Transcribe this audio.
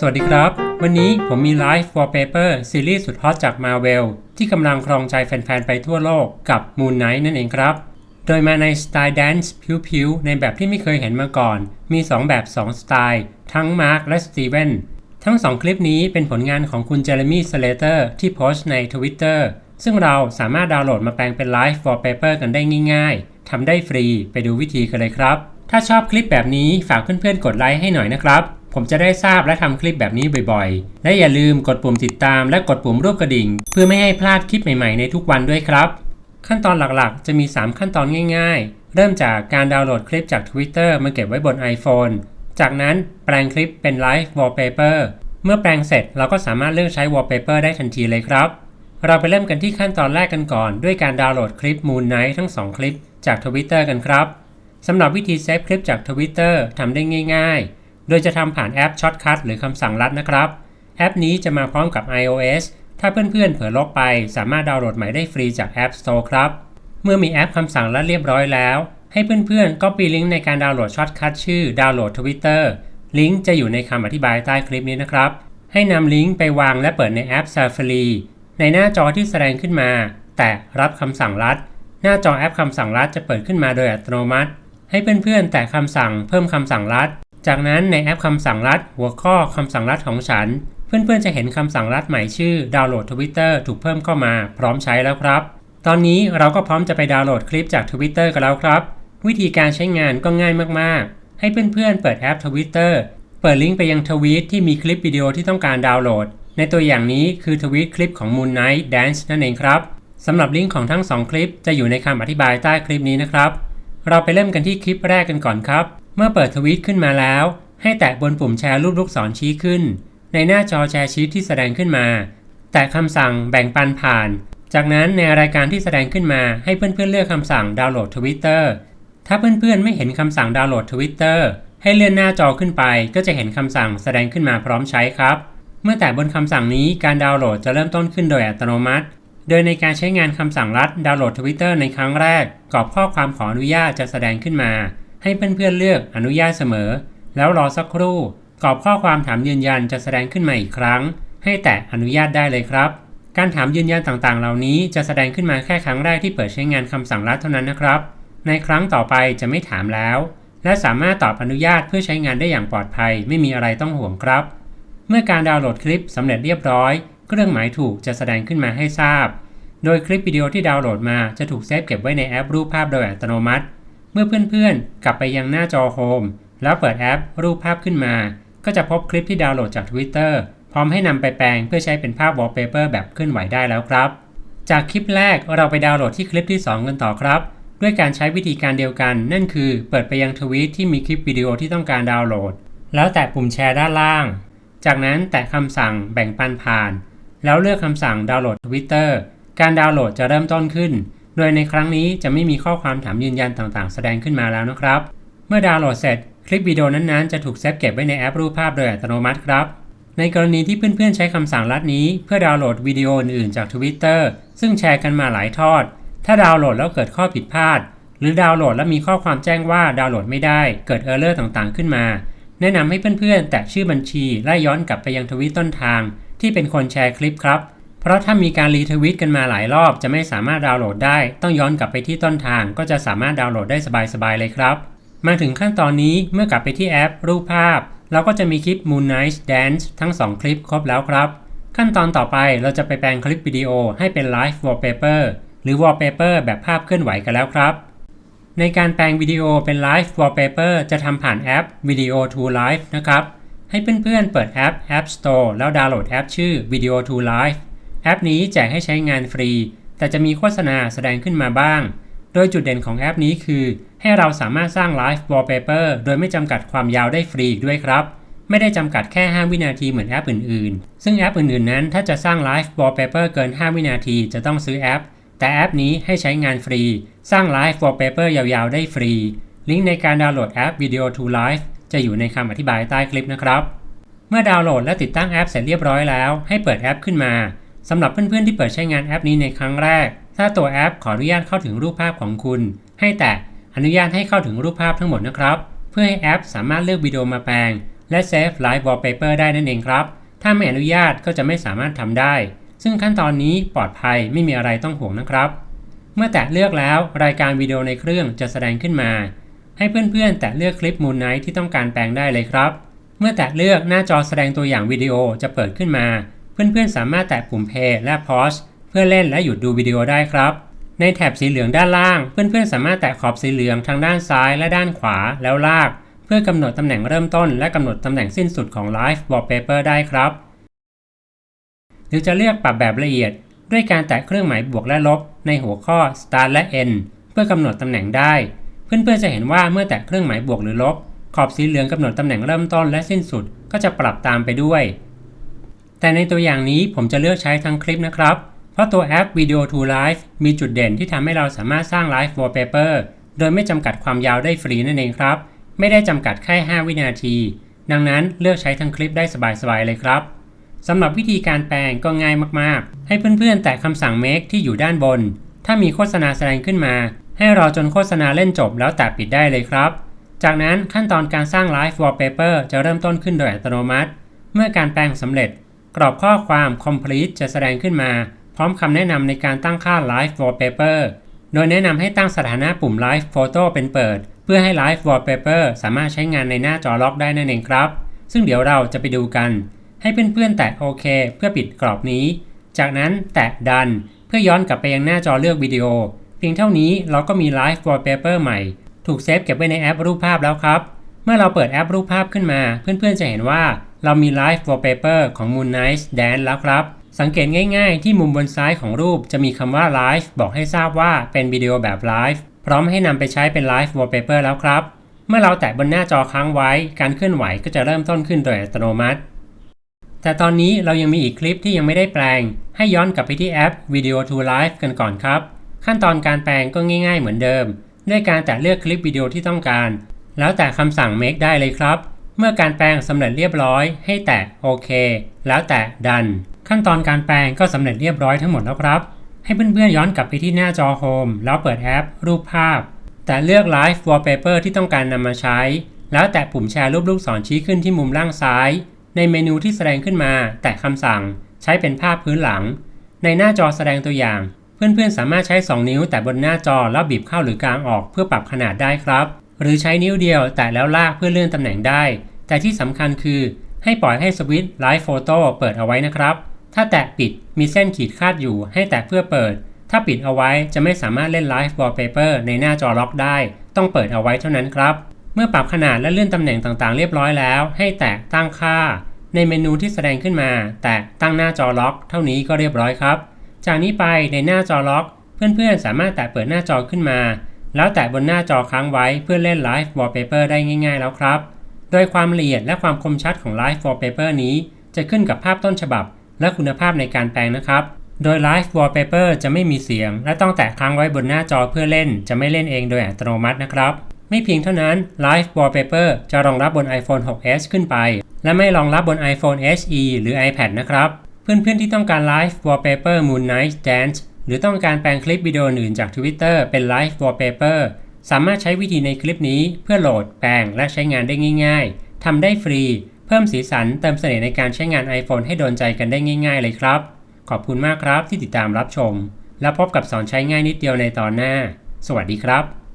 สวัสดีครับ วันนี้ผมมี Live Wallpaper ซีรีส์สุดฮอตจาก Marvel ที่กำลังครองใจแฟน ๆ ไปทั่วโลกกับ Moon Knight นั่นเองครับ โดยมาในสไตล์ Dance ผิว ๆ ในแบบที่ไม่เคยเห็นมาก่อน มี 2 แบบ 2 สไตล์ ทั้ง Mark และ Steven ทั้ง 2 คลิปนี้เป็นผลงานของคุณเจเรมี่สเลเตอร์ที่โพสต์ใน Twitter ซึ่งเราสามารถดาวน์โหลดมาแปลงเป็น Live Wallpaper กันได้ง่าย ๆทำได้ฟรีไปดูวิธีกันเลยครับ ถ้าชอบคลิปแบบนี้ฝากเพื่อนๆกดไลค์ให้หน่อยนะครับ ผมจะได้ทราบและทำคลิปแบบนี้บ่อยๆ และอย่าลืมกดปุ่มติดตามและกดปุ่มรูปกระดิ่ง เพื่อไม่ให้พลาดคลิปใหม่ๆในทุกวันด้วยครับ ขั้นตอนหลักๆ จะมี 3 ขั้นตอนง่ายๆ เริ่มจากการดาวน์โหลดคลิปจาก Twitter มาเก็บไว้บน iPhone จากนั้นแปลงคลิปเป็น Live Wallpaper เมื่อแปลงเสร็จเราก็สามารถเลือกใช้ Wallpaper ได้ทันทีเลยครับ เราไปเริ่มกันที่ขั้นตอนแรกกันก่อน ด้วยการดาวน์โหลดคลิป Moon Knight ทั้ง 2 คลิปจาก Twitter กันครับสำหรับวิธีเซฟคลิปจาก Twitter ทำได้ง่าย ๆ โดยจะทำผ่านแอป Shortcut หรือคำสั่งลัดนะครับ แอปนี้จะมาพร้อมกับ iOS ถ้าเพื่อนๆเผลอลบไป สามารถดาวน์โหลดใหม่ได้ฟรีจาก App Store ครับ เมื่อมีแอปคำสั่งลัดเรียบร้อยแล้ว ให้เพื่อนๆ Copy ลิงก์ในการดาวน์โหลด Shortcut ชื่อ Download Twitter ลิงก์จะอยู่ในคำอธิบายใต้คลิปนี้นะครับ ให้นำลิงก์ไปวางและเปิดในแอป Safari ในหน้าจอที่แสดงขึ้นมา แต่รับคำสั่งลัด หน้าจอแอปคำสั่งลัดจะเปิดขึ้นมาโดยอัตโนมัติ ให้เพื่อนๆแตะคำสั่งเพิ่มคำสั่งลัด จากนั้นในแอปคำสั่งลัดหัวข้อคำสั่งลัดของฉัน เพื่อนๆจะเห็นคำสั่งลัดใหม่ชื่อดาวน์โหลดทวิตเตอร์ถูกเพิ่มเข้ามาพร้อมใช้แล้วครับ ตอนนี้เราก็พร้อมจะไปดาวน์โหลดคลิปจาก Twitter กันแล้วครับ วิธีการใช้งานก็ง่ายมากๆ ให้เพื่อนๆเปิดแอป Twitter เปิดลิงก์ไปยังทวีตที่มีคลิปวิดีโอที่ต้องการดาวน์โหลด ในตัวอย่างนี้คือทวีตคลิปของ Moon Knight Dance นั่นเองครับสำหรับลิงก์ของทั้ง 2 คลิปจะอยู่ในคำอธิบายใต้คลิปนี้นะครับ เราไปเริ่มกันที่คลิปแรกกันก่อนครับ เมื่อเปิดทวีตขึ้นมาแล้ว ให้แตะบนปุ่มแชร์รูปลูกศรชี้ขึ้น ในหน้าจอแชร์ชีตที่แสดงขึ้นมา แตะคำสั่งแบ่งปันผ่าน จากนั้นในรายการที่แสดงขึ้นมาให้เพื่อนๆเลือกคำสั่งดาวน์โหลดทวิตเตอร์ถ้าเพื่อนๆไม่เห็นคำสั่งดาวน์โหลดทวิตเตอร์ให้เลื่อนหน้าจอขึ้นไป ก็จะเห็นคำสั่งแสดงขึ้นมาพร้อมใช้ครับ เมื่อแตะบนคำสั่งนี้การดาวน์โหลดจะเริ่มต้นขึ้นโดยอัตโนมัติ โดยในการใช้งานคำสั่งลัดดาวน์โหลดทวิตเตอร์ในครั้งแรกกรอบข้อความขออนุญาตจะแสดงขึ้นมา ให้เพื่อนๆเลือกอนุญาตเสมอ แล้วรอสักครู่ กรอบข้อความถามยืนยันจะแสดงขึ้นมาอีกครั้ง ให้แตะอนุญาตได้เลยครับ การถามยืนยันต่างๆ เหล่านี้จะแสดงขึ้นมาแค่ครั้งแรกที่เปิดใช้งานคำสั่งลัดเท่านั้นนะครับ ในครั้งต่อไปจะไม่ถามแล้ว และสามารถตอบอนุญาตเพื่อใช้งานได้อย่างปลอดภัย ไม่มีอะไรต้องห่วงครับ เมื่อการดาวน์โหลดคลิปสำเร็จเรียบร้อย เครื่องหมายถูกจะแสดงขึ้นมาให้ทราบ โดยคลิปวิดีโอที่ดาวน์โหลดมาจะถูกเซฟเก็บไว้ในแอปรูปภาพโดยอัตโนมัติ มื่อเพื่อนๆ กลับไปยังหน้าจอโฮมแล้วเปิดแอปรูปภาพขึ้นมา ก็จะพบคลิปที่ดาวน์โหลดจาก Twitter พร้อมให้นำไปแปลงเพื่อใช้เป็นภาพ wallpaper แบบเคลื่อนไหวได้แล้วครับ จากคลิปแรกเราไปดาวน์โหลดที่คลิปที่ 2 กันต่อครับ ด้วยการใช้วิธีการเดียวกัน นั่นคือเปิดไปยังทวีตที่มีคลิปวิดีโอที่ต้องการดาวน์โหลด แล้วแตะปุ่มแชร์ด้านล่าง จากนั้นแตะคำสั่งแบ่งปันผ่าน แล้วเลือกคำสั่งดาวน์โหลด Twitter การดาวน์โหลดจะเริ่มต้นขึ้น โดยในครั้งนี้จะไม่มีข้อความถามยืนยันต่างๆ แสดงขึ้นมาแล้วนะครับ เมื่อดาวน์โหลดเสร็จ คลิปวิดีโอนั้นๆ จะถูกเซฟเก็บไว้ในแอปรูปภาพโดยอัตโนมัติครับ ในกรณีที่เพื่อนๆใช้คำสั่งลัดนี้ เพื่อดาวน์โหลดวิดีโออื่นๆจาก Twitter ซึ่งแชร์กันมาหลายทอด ถ้าดาวน์โหลดแล้วเกิดข้อผิดพลาด หรือดาวน์โหลดแล้วมีข้อความแจ้งว่าดาวน์โหลดไม่ได้ เกิดเออร์เลอร์ต่างๆ ขึ้นมา แนะนำให้เพื่อนๆ แตะชื่อบัญชีไล่ย้อนกลับไปยังทวิตต้นทาง ที่เป็นคนแชร์คลิปครับ เพราะถ้ามีการรีทวิตกันมาหลายรอบจะไม่สามารถดาวน์โหลดได้ ต้องย้อนกลับไปที่ต้นทางก็จะสามารถดาวน์โหลดได้สบายๆเลยครับ มาถึงขั้นตอนนี้เมื่อกลับไปที่แอป รูปภาพ เราก็จะมีคลิป Moon Night Dance ทั้ง 2 คลิปครบแล้วครับ ขั้นตอนต่อไปเราจะไปแปลงคลิปวิดีโอให้เป็น Live Wallpaper หรือ Wallpaper แบบภาพเคลื่อนไหวกันแล้วครับในการแปลงวิดีโอเป็น Live Wallpaper จะทำผ่านแอป Video to Live นะครับ ให้เพื่อนๆเปิดแอป App Store แล้วดาวน์โหลดแอปชื่อ Video to Live แอปนี้แจกให้ใช้งานฟรี แต่จะมีโฆษณาแสดงขึ้นมาบ้าง โดยจุดเด่นของแอปนี้คือ ให้เราสามารถสร้าง Live Wallpaper โดยไม่จำกัดความยาวได้ฟรีอีกด้วยครับ ไม่ได้จำกัดแค่ 5 วินาทีเหมือนแอปอื่นๆ ซึ่งแอปอื่นๆนั้นถ้าจะสร้าง Live Wallpaper เกิน 5 วินาทีจะต้องซื้อแอป แต่แอปนี้ให้ใช้งานฟรี สร้าง Live Wallpaper ยาวๆ ได้ฟรี ลิงก์ในการดาวน์โหลดแอป Video to Live จะอยู่ในคำอธิบายใต้คลิปนะครับ เมื่อดาวน์โหลดและติดตั้งแอปเสร็จเรียบร้อยแล้ว ให้เปิดแอปขึ้นมา สำหรับเพื่อนๆที่เปิดใช้งานแอปนี้ในครั้งแรก ถ้าตัวแอปขออนุญาตเข้าถึงรูปภาพของคุณ ให้แตะอนุญาตให้เข้าถึงรูปภาพทั้งหมดนะครับ เพื่อให้แอปสามารถเลือกวิดีโอมาแปลง และ Save Live Wallpaper ได้นั่นเองครับ ถ้าไม่อนุญาตก็จะไม่สามารถทำได้ ซึ่งขั้นตอนนี้ปลอดภัยไม่มีอะไรต้องห่วงนะครับ เมื่อแตะเลือกแล้วรายการวิดีโอในเครื่องจะแสดงขึ้นมา ให้เพื่อนๆ แตะเลือกคลิป Moon Knight ที่ต้องการแปลงได้เลยครับ เมื่อแตะเลือกหน้าจอแสดงตัวอย่างวิดีโอจะเปิดขึ้นมา เพื่อนๆ สามารถแตะปุ่ม Play และ Pause เพื่อเล่นและหยุดดูวิดีโอได้ครับ ในแถบสีเหลืองด้านล่าง เพื่อนๆ สามารถแตะขอบสีเหลืองทางด้านซ้ายและด้านขวาแล้วลาก เพื่อกำหนดตำแหน่งเริ่มต้น และกำหนดตำแหน่งสิ้นสุดของ Live Wallpaper ได้ครับ หรือจะเลือกปรับแบบละเอียด ด้วยการแตะเครื่องหมายบวกและลบ ในหัวข้อ Start และ End เพื่อกำหนดตำแหน่งได้ เพื่อนๆ จะเห็นว่าเมื่อแตะเครื่องหมายบวกหรือลบ ขอบสีเหลืองกำหนดตำแหน่งเริ่มต้นและสิ้นสุด ก็จะปรับตามไปด้วย แต่ในตัวอย่างนี้ผมจะเลือกใช้ทั้งคลิปนะครับ เพราะตัวแอป Video to Live มีจุดเด่นที่ทำให้เราสามารถสร้าง Live Wallpaper โดยไม่จำกัดความยาวได้ฟรีนั่นเองครับ ไม่ได้จำกัดแค่ 5 วินาที ดังนั้นเลือกใช้ทั้งคลิปได้สบายๆเลยครับสำหรับวิธีการแปลงก็ง่ายมากๆ ให้เพื่อนๆ แตะคำสั่ง make ที่อยู่ด้านบน ถ้ามีโฆษณาแสดงขึ้นมา ให้รอจนโฆษณาเล่นจบแล้วแตะปิดได้เลยครับ จากนั้นขั้นตอนการสร้าง Live Wallpaper จะเริ่มต้นขึ้นโดยอัตโนมัติ เมื่อการแปลงสำเร็จ กรอบข้อความ complete จะแสดงขึ้นมา พร้อมคำแนะนำในการตั้งค่า Live Wallpaper โดยแนะนำให้ตั้งสถานะปุ่ม Live Photo เป็นเปิด เพื่อให้ Live Wallpaper สามารถใช้งานในหน้าจอล็อกได้นั่นเองครับ ซึ่งเดี๋ยวเราจะไปดูกัน ให้เพื่อนๆแตะโอเคเพื่อปิดกรอบนี้ จากนั้นแตะดัน เพื่อย้อนกลับไปยังหน้าจอเลือกวิดีโอ เพียงเท่านี้เราก็มี Live Wallpaper ใหม่ ถูกเซฟเก็บไว้ในแอปรูปภาพแล้วครับ เมื่อเราเปิดแอปรูปภาพขึ้นมา เพื่อนๆจะเห็นว่า เรามี Live Wallpaper ของ Moon Knight Dance แล้วครับ สังเกตง่ายๆ ที่มุมบนซ้ายของรูปจะมีคำว่า Live บอกให้ทราบว่าเป็นวิดีโอแบบ Live พร้อมให้นำไปใช้เป็น Live Wallpaper แล้วครับ เมื่อเราแตะบนหน้าจอค้างไว้ การเคลื่อนไหวก็จะเริ่มต้นขึ้นโดยอัตโนมัติ แต่ตอนนี้เรายังมีอีกคลิปที่ยังไม่ได้แปลง ให้ย้อนกลับไปที่แอป Video to Live กันก่อนครับ ขั้นตอนการแปลงก็ง่าย ๆ เหมือนเดิม ด้วยการแตะเลือกคลิปวิดีโอที่ต้องการ แล้วแต่คำสั่ง make ได้เลยครับ เมื่อการแปลงสำเร็จเรียบร้อยให้แตะโอเค แล้วแตะดัน ขั้นตอนการแปลงก็สำเร็จเรียบร้อยทั้งหมดแล้วครับ ให้เพื่อนๆย้อนกลับไปที่หน้าจอโฮมแล้วเปิดแอป รูปภาพ แต่เลือก Live Wallpaper ที่ต้องการนำมาใช้ แล้วแตะปุ่มแชร์รูปลูกศรชี้ขึ้นที่มุมล่างซ้าย ในเมนูที่แสดงขึ้นมา แตะคำสั่ง ใช้เป็นภาพพื้นหลัง ในหน้าจอแสดงตัวอย่าง เพื่อนๆสามารถใช้ 2 นิ้ว แต่บนหน้าจอแล้วบีบเข้าหรือกลางออกเพื่อปรับขนาดได้ครับ หรือใช้นิ้วเดียวแตะแล้วลากเพื่อเลื่อนตำแหน่งได้ แต่ที่สำคัญคือ ให้ปล่อยให้สวิตช์ Live Photo เปิดเอาไว้นะครับ ถ้าแตะปิดมีเส้นขีดคาดอยู่ ให้แตะเพื่อเปิด ถ้าปิดเอาไว้จะไม่สามารถเล่น Live Wallpaper ในหน้าจอล็อกได้ ต้องเปิดเอาไว้เท่านั้นครับ เมื่อปรับขนาดและเลื่อนตำแหน่งต่างๆ เรียบร้อยแล้ว ให้แตะตั้งค่า ในเมนูที่แสดงขึ้นมา แตะตั้งหน้าจอล็อก เท่านี้ก็เรียบร้อยครับ จากนี้ไปในหน้าจอล็อก เพื่อนๆสามารถแตะเปิดหน้าจอขึ้นมา แล้วแตะบนหน้าจอค้างไว้เพื่อเล่น Live Wallpaper ได้ง่ายๆแล้วครับ โดยความละเอียดและความคมชัดของ Live Wallpaper นี้ จะขึ้นกับภาพต้นฉบับ และคุณภาพในการแปลงนะครับ โดย Live Wallpaper จะไม่มีเสียง และต้องแตะค้างไว้บนหน้าจอเพื่อเล่น จะไม่เล่นเองโดยอัตโนมัตินะครับ ไม่เพียงเท่านั้น Live Wallpaper จะรองรับบน iPhone 6s ขึ้นไป และไม่รองรับบน iPhone SE หรือ iPad นะครับ เพื่อนๆที่ต้องการ Live Wallpaper Moon Night Dance หรือต้องการแปลงคลิปวิดีโออื่นจาก Twitter เป็น Live Wallpaper สามารถใช้วิธีในคลิปนี้เพื่อโหลดแปลงและใช้งานได้ง่าย ๆ ทำได้ฟรี เพิ่มสีสันเติมเสน่ห์ในการใช้งาน iPhone ให้โดนใจกันได้ง่าย ๆ เลยครับ ขอบคุณมากครับที่ติดตามรับชม แล้วพบกับสอนใช้ง่ายนิดเดียวในตอนหน้า สวัสดีครับ